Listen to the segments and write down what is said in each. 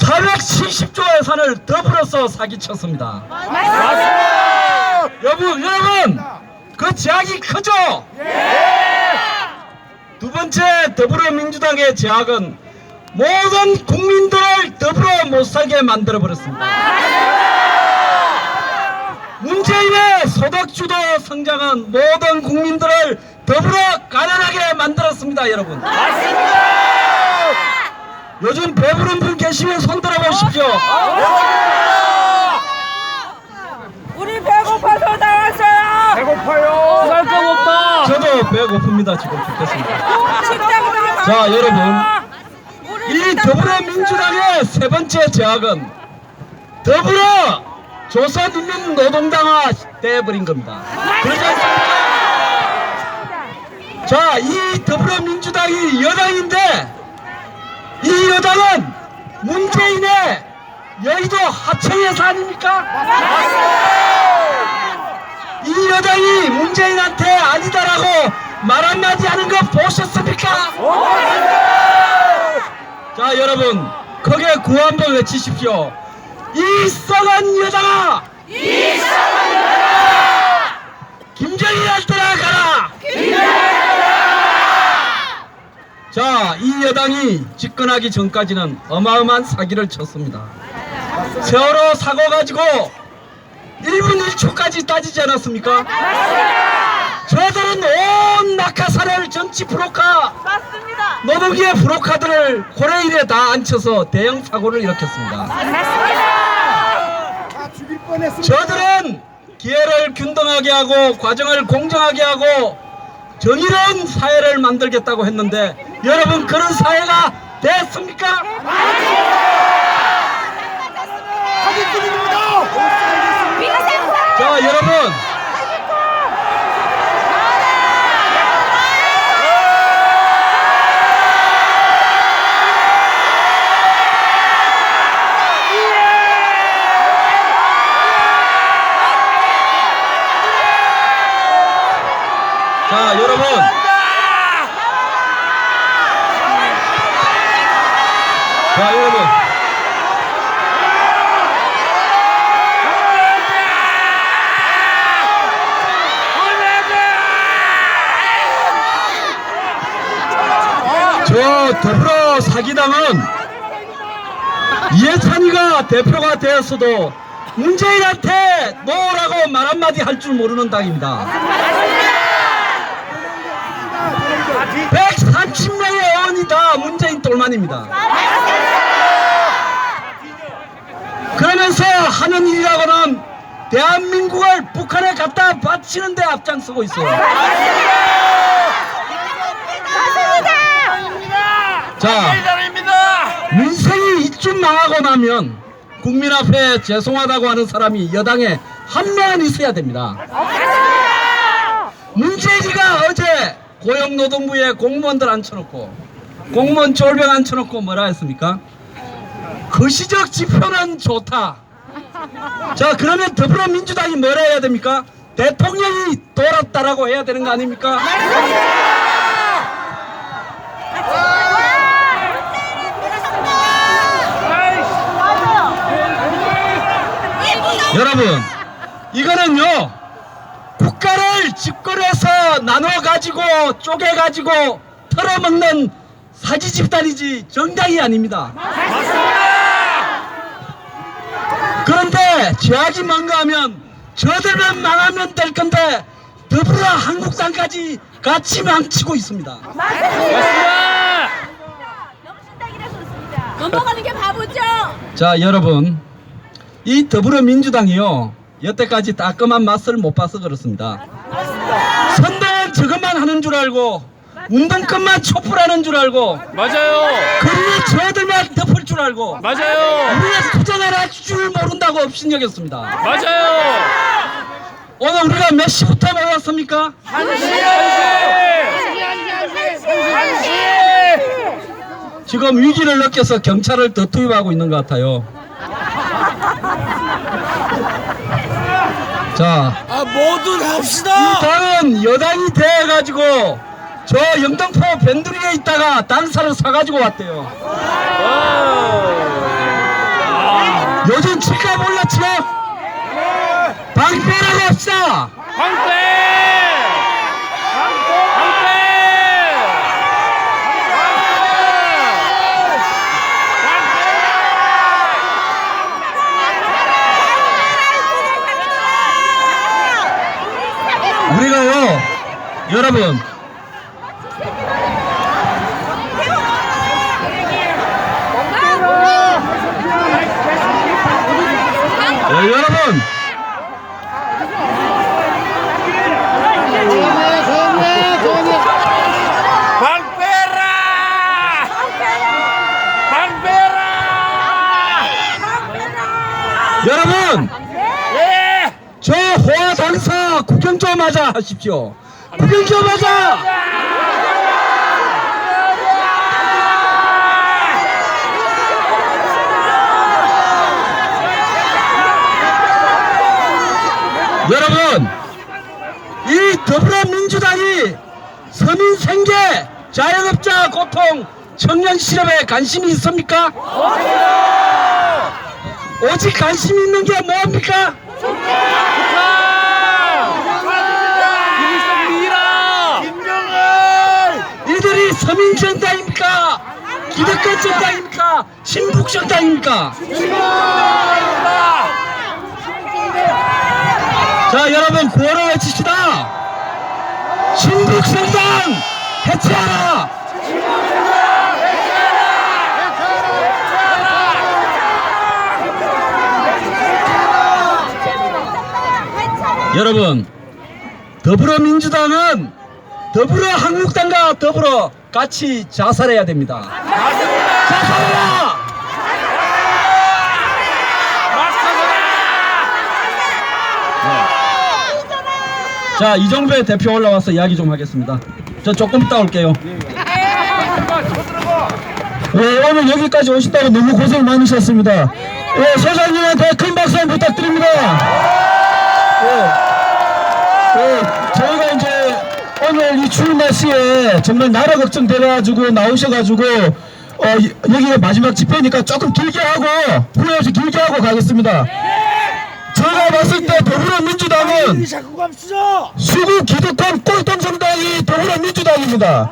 470조 예산을 더불어서 사기쳤습니다. 여러분, 여러분, 그 제약이 크죠? 두 번째 더불어민주당의 제약은 모든 국민들을 더불어 못 살게 만들어 버렸습니다. 문재인의 소득주도 성장은 모든 국민들을 더불어 가난하게 만들었습니다, 여러분. 요즘 배부른 분 계시면 손 들어보십시오. 우리 배고파서 나왔어요. 배고파요. 살거 없다. 저도 배고픕니다, 지금 죽겠습니다. 자, 여러분. 이 더불어민주당의 세 번째 제약은 더불어 조선 인민 노동당화 돼버린 겁니다. 그렇지 않습니까? 자, 이 더불어민주당이 여당인데 이 여당은 문재인의 여의도 하청에서 아닙니까? 이 여당이 문재인한테 아니다라고 말 한마디 하는 거 보셨습니까? 자 여러분 크게 구호 한번 외치십시오. 이 썩은 여자가! 이 썩은 여자가! 김정일한테 가라 자 이 여당이 집권하기 전까지는 어마어마한 사기를 쳤습니다 세월호 사고 가지고 1분 1초까지 따지지 않았습니까? 저들은 온 낙하산을 정치 프로카 맞습니다. 노동기의 브로카드를 고레일에 다 앉혀서 대형 사고를 일으켰습니다. 다 죽일 뻔했습니다. 저들은 기회를 균등하게 하고 과정을 공정하게 하고 정의로운 사회를 만들겠다고 했는데 여러분 그런 사회가 됐습니까? 사기꾼입니다. 자 여러분 자 여러분 자 여러분 저 더불어 사기당은 이해찬이가 대표가 되었어도 문재인한테 노라고 말 한마디 할 줄 모르는 당입니다. 130명의 의원이 다 문재인 똘만입니다. 그러면서 하는 일이라고는 대한민국을 북한에 갖다 바치는 데 앞장서고 있어요. 자, 민생이 이쯤 망하고 나면 국민 앞에 죄송하다고 하는 사람이 여당에 한 명은 있어야 됩니다. 문재인이가 어제 고용노동부에 공무원들 앉혀놓고 공무원 졸병 앉혀놓고 뭐라 했습니까? 거시적 지표는 좋다. 자 그러면 더불어민주당이 뭐라 해야 됩니까? 대통령이 돌았다라고 해야 되는 거 아닙니까? 여러분 이거는요 국가를 집권해서 나눠 가지고 쪼개 가지고 털어먹는 사지 집단이지 정당이 아닙니다. 그런데 죄악이 뭔가 하면 저들만 망하면 될 건데 더불어 한국당까지 같이 망치고 있습니다. 넘어가는 게 바보죠. 자 여러분 이 더불어민주당이요 여태까지 따끔한 맛을 못 봐서 그렇습니다 선대는 저것만 하는 줄 알고 운동권만 촛불하는 줄 알고 맞아요. 그리고 저들만 줄 알고 맞아요. 우리가 투쟁을 할 줄 모른다고 업신여겼습니다 맞아요. 오늘 우리가 몇 시부터 모였습니까? 한시. 한시. 지금 위기를 느껴서 경찰을 더 투입하고 있는 것 같아요 자 아 뭐든 이 합시다. 당은 여당이 돼가지고 저 영등포 변두리에 있다가 당사를 사가지고 왔대요. 요즘 집값 올랐죠? 방패라고 합시다. 방패! 방패! 우리가요, 여러분. 예, 여러분. 예! 저 호화 당사 구경 좀 하자 하십시오. 구경 좀 하자. 여러분, 이 더불어민주당이 서민 생계, 자영업자 고통, 청년 실업에 관심이 있습니까? 오직 관심 있는 게? 미라! 이들이 서민 정당입니까? 기득권 정당입니까? 신북 정당입니까? 자 여러분 구호를 외칩시다 신북 정당 해체하라. 여러분 더불어민주당은 더불어 한국당과 더불어 같이 자살해야 됩니다. 자살해라 자 이정배 대표 올라와서 이야기 좀 하겠습니다. 저 조금 이따 올게요. 네, 오늘 여기까지 오신다고 너무 고생 많으셨습니다. 예, 소장님한테 큰 박수 한번 부탁드립니다. 예, 예, 저희가 이제 오늘 이 추운 날씨에 정말 나라 걱정돼가지고 나오셔가지고 어, 이- 여기가 마지막 집회니까 조금 길게 하고 후회 없이 길게 하고 가겠습니다 제가 봤을 때 더불어민주당은. 수구 기득권 꼴통 정당이 더불어민주당입니다.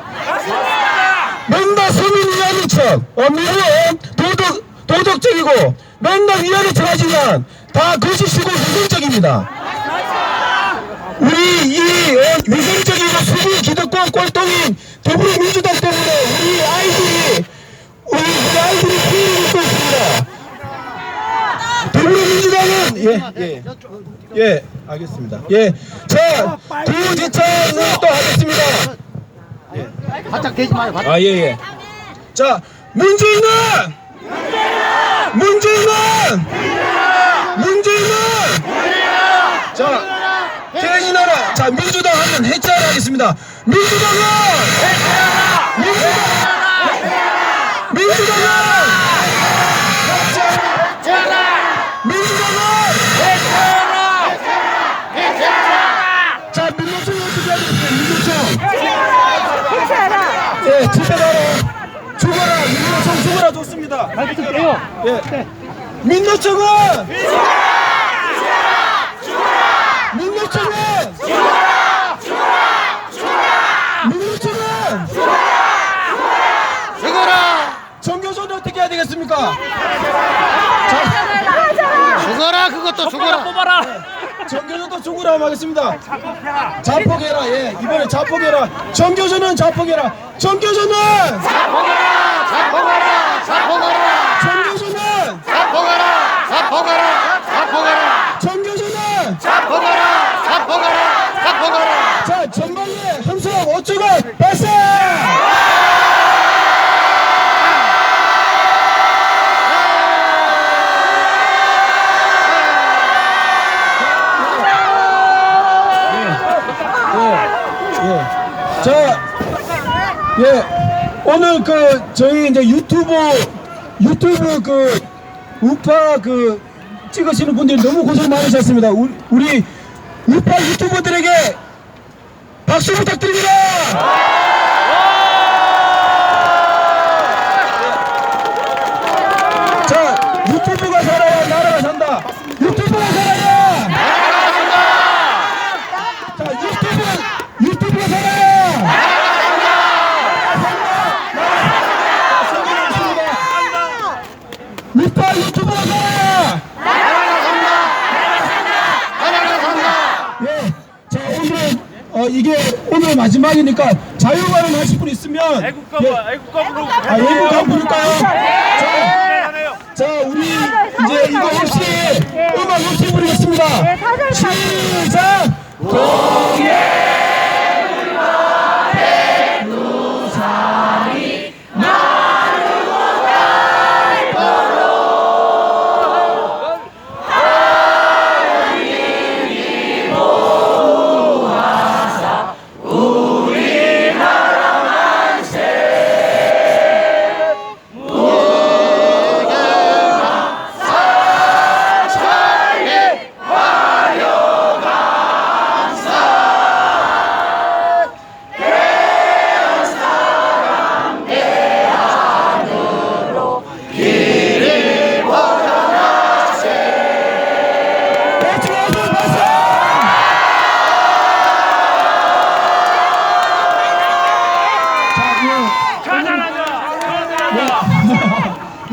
맨날 서민 이야기처럼 어, 미국은 도덕, 도덕적이고 맨날 이야기처럼 하지만 다 거짓이고 위선적입니다. 우리 이 어, 위선적이고 수구 기득권 꼴통인 더불어민주당 때문에 우리 아이들이 우리, 우리 아이들이 피해를 입고 있습니다. 더불어민주당은 예, 예. 예, 알겠습니다. 예, 자, 구지청을 또 하겠습니다. 바짝 대지 마요. 바짝. 아, 예, 예. 자, 문재인은! 문재인은! 문재인은! 자, 대진하라! 자, 민주당 하면 해체하라 하겠습니다. 민주당은! 민주당! 민주당은! 민주당은! 죽어라 좋습니다. 발붙을게요. 예. 민노총은 민노총은 민노총은! 정교조는 어떻게 해야 되겠습니까? 죽어라 그것도 죽어라. 뽑아라! 정교조도 죽으라 하겠습니다. 자폭해라. 예, 이번에 자폭해라. 정교조는 자폭해라. 정교조는! 자포가라! 자포가라! 정교조는 자포가라! 자포가라! 자포가라! 정교조는 자포가라! 자포가라! 자포가라! 자, 전방에 함성 5초간 발사! 예, 예. 자, 예. 오늘 그, 저희 이제 유튜브, 유튜브 그, 우파 그, 찍으시는 분들이 너무 고생 많으셨습니다. 우리, 우리 우파 유튜버들에게 박수 부탁드립니다. 자, 유튜브가 살아야 나라가 이게 오늘 마지막이니까 자유발언 하실 분 있으면 애국가부, 애국가부로. 아, 예고가 부를까요? 자, 자, 우리 이제 이거 없이 음악 없이 부르겠습니다. 시작! 박수,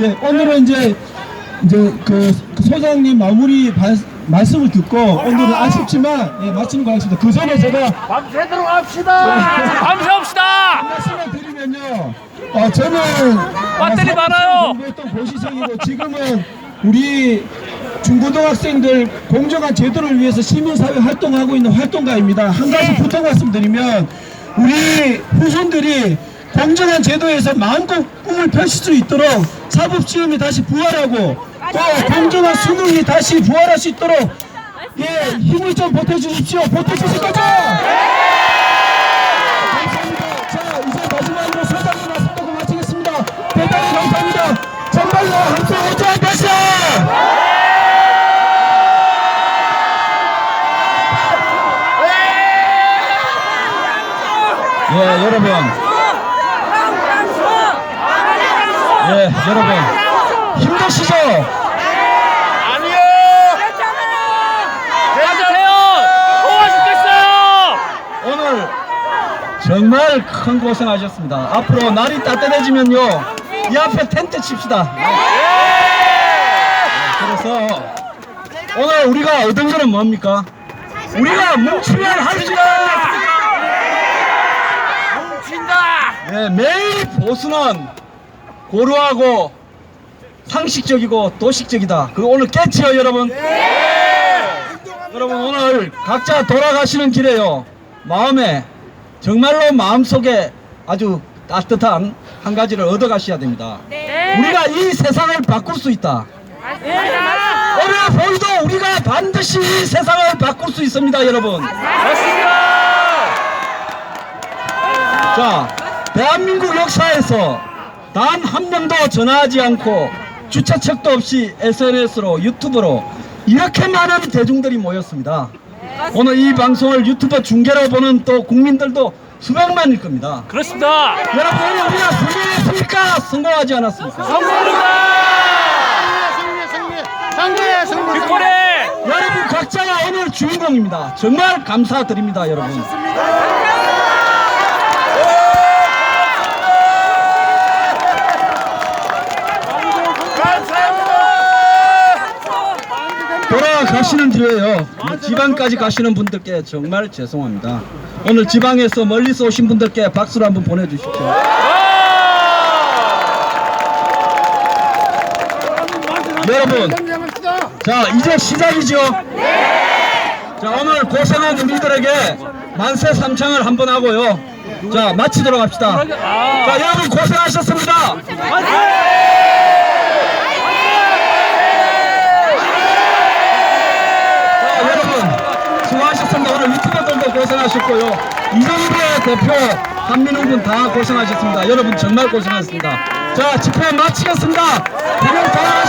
예, 오늘은 이제 이제 그 소장님 마무리 발- 말씀을 듣고 오늘은 아쉽지만 예, 마치는 거 하겠습니다. 그 전에 제가 밤새도록 합시다. 밤새합시다. 말씀을 드리면요. 어, 저는 배터리 어, 많아요. 공부했던 고시생이고 지금은 우리 중고등학생들 공정한 제도를 위해서 시민사회 활동하고 있는 활동가입니다. 한 가지 부탁 말씀드리면 우리 후손들이 공정한 제도에서 마음껏 꿈을 펼칠 수 있도록 사법시험이 다시 부활하고 또 공정한 수능이 다시 부활할 수 있도록 예 힘을 좀 보태주십시오. 보태주실 거죠? 감사합니다. 자, 이제 마지막으로 소장님 말씀 듣고 마치겠습니다. 대단히 감사합니다. 정말로 함께 호주한 것이야! 예, 여러분. 예, 여러분. 힘드시죠? 아니요. 괜찮아요. 더워 죽겠어요. 오늘 정말 큰 고생하셨습니다. 앞으로 날이 따뜻해지면요. 이 앞에 텐트 칩시다. 예, 그래서 오늘 우리가 얻은 거는 뭡니까? 우리가 뭉치면 할수 있다! 뭉친다. 예, 매일 보수는 고루하고 상식적이고 도식적이다. 그거 오늘 깼지요, 여러분? 여러분 오늘 각자 돌아가시는 길에요. 마음에 정말로 마음속에 아주 따뜻한 한 가지를 얻어 가셔야 됩니다. 우리가 이 세상을 바꿀 수 있다. 오늘 보이도 우리가 반드시 이 세상을 바꿀 수 있습니다, 여러분. 자, 대한민국 역사에서 단 한 명도 전화하지 않고 주차책도 없이 SNS로 유튜브로 이렇게 많은 대중들이 모였습니다. 오늘 이 방송을 유튜브 중계로 보는 또 국민들도 수백만일 겁니다. 그렇습니다. 여러분 오늘 우리가 성공했습니까? 성공하지 않았습니까? 성공입니다. 승리, 승리, 승리, 승리. 빅코레. 여러분 각자가 오늘 주인공입니다. 정말 감사드립니다, 여러분. 돌아가시는 뒤에요. 지방까지 가시는 분들께 정말 죄송합니다. 오늘 지방에서 멀리서 오신 분들께 박수를 한번 보내주십시오. 여러분, 자 이제 시작이죠. 자 오늘 고생한 우리들에게 만세 삼창을 한번 하고요. 자 마치도록 합시다. 자 여러분 고생하셨습니다. 자 여러분 수고하셨습니다. 오늘 유튜버들도 고생하셨고요. 이정부의 대표 한민웅 군 다 고생하셨습니다. 여러분 정말 고생하셨습니다. 자 집회 마치겠습니다. 다들 돌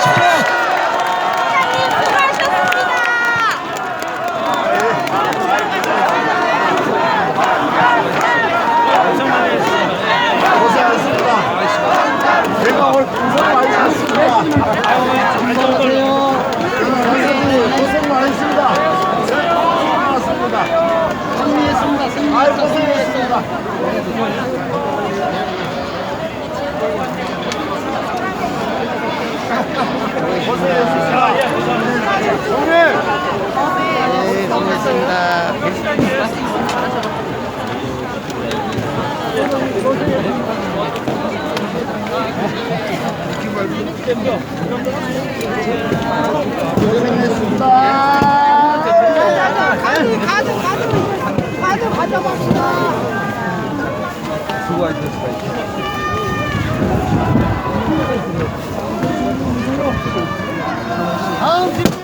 고생했습니다. 수고하셨습니다. 다음 팀.